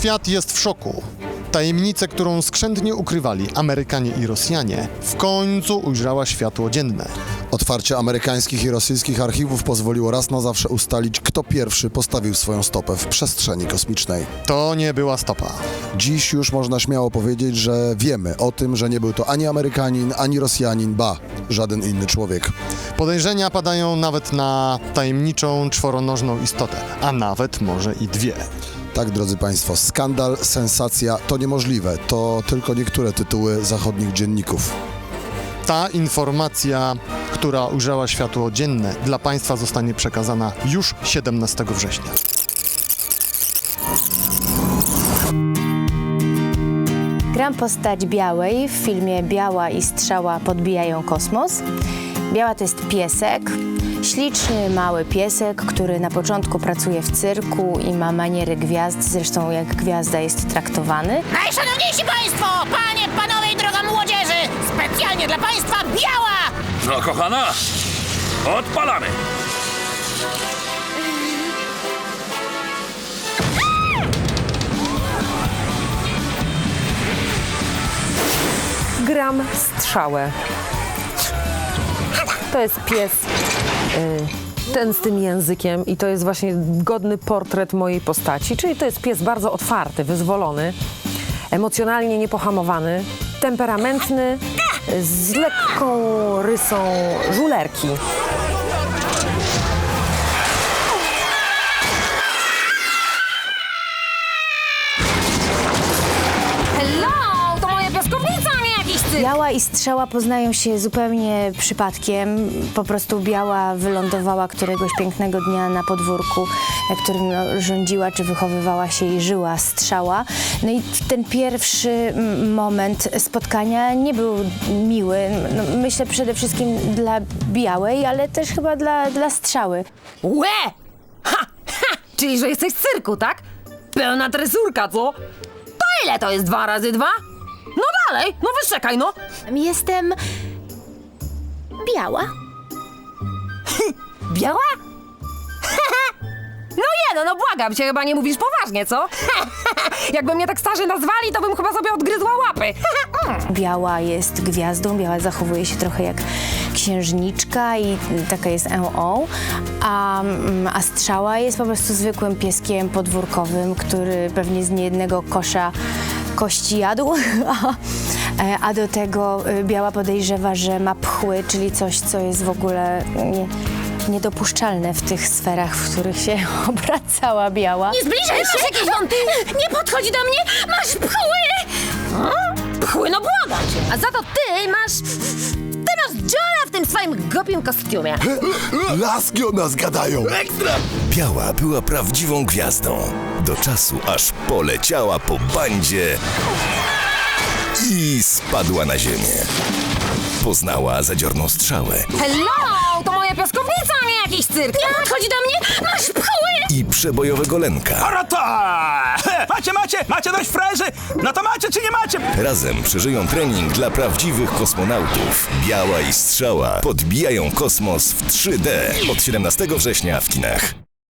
Świat jest w szoku. Tajemnicę, którą skrzętnie ukrywali Amerykanie i Rosjanie, w końcu ujrzała światło dzienne. Otwarcie amerykańskich i rosyjskich archiwów pozwoliło raz na zawsze ustalić, kto pierwszy postawił swoją stopę w przestrzeni kosmicznej. To nie była stopa. Dziś już można śmiało powiedzieć, że wiemy o tym, że nie był to ani Amerykanin, ani Rosjanin, ba, żaden inny człowiek. Podejrzenia padają nawet na tajemniczą czworonożną istotę, a nawet może i dwie. Tak, drodzy Państwo, skandal, sensacja to niemożliwe. To tylko niektóre tytuły zachodnich dzienników. Ta informacja, która ujrzała światło dzienne, dla Państwa zostanie przekazana już 17 września. Gram postać Białej w filmie Biała i Strzała podbijają kosmos. Biała to jest piesek, śliczny, mały piesek, który na początku pracuje w cyrku i ma maniery gwiazd, zresztą jak gwiazda jest traktowany. Najszanowniejsi Państwo, Panie, Panowie i droga młodzieży! Specjalnie dla Państwa biała! No, kochana, odpalamy! Gram strzałę. To jest pies. y, Ten z tym językiem i to jest właśnie godny portret mojej postaci. Czyli to jest pies bardzo otwarty, wyzwolony, emocjonalnie niepohamowany, temperamentny, z lekką rysą żulerki. Biała i Strzała poznają się zupełnie przypadkiem. Po prostu Biała wylądowała któregoś pięknego dnia na podwórku, na którym no, rządziła czy wychowywała się i żyła Strzała. No i ten pierwszy moment spotkania nie był miły. No, myślę przede wszystkim dla Białej, ale też chyba dla, dla Strzały. Łe! Ha! Ha! Czyli, że jesteś z cyrku, tak? Pełna tresurka, co? To ile to jest dwa razy dwa? No dalej, no wyszczekaj, no! Jestem Biała. Biała? No nie, no, no błagam cię, chyba nie mówisz poważnie, co? Jakby mnie tak starzy nazwali, to bym chyba sobie odgryzła łapy. Biała jest gwiazdą, Biała zachowuje się trochę jak księżniczka i taka jest EO, a, mm, a Strzała jest po prostu zwykłym pieskiem podwórkowym, który pewnie z niejednego kosza kości jadł, a, e, a do tego y, Biała podejrzewa, że ma pchły, czyli coś, co jest w ogóle nie, niedopuszczalne w tych sferach, w których się obracała Biała. Nie zbliżaj się! Jakieś wąty? Nie podchodzi do mnie! Masz pchły! Pchły, no błagam cię! A za to ty masz... Ty masz Johna w tym swoim głupim kostiumie. Laski o nas gadają! Biała była prawdziwą gwiazdą. Do czasu, aż poleciała po bandzie i spadła na ziemię. Poznała zadziorną strzałę Hello! To moja piaskownica, a nie jakiś cyrk! Nie podchodzi do mnie! Masz pchły! i przebojowego lęka. Arata! He, Macie, macie, macie dość frajerzy? No to macie czy nie macie? Razem przeżyją trening dla prawdziwych kosmonautów. Biała i strzała podbijają kosmos w 3D od 17 września w kinach.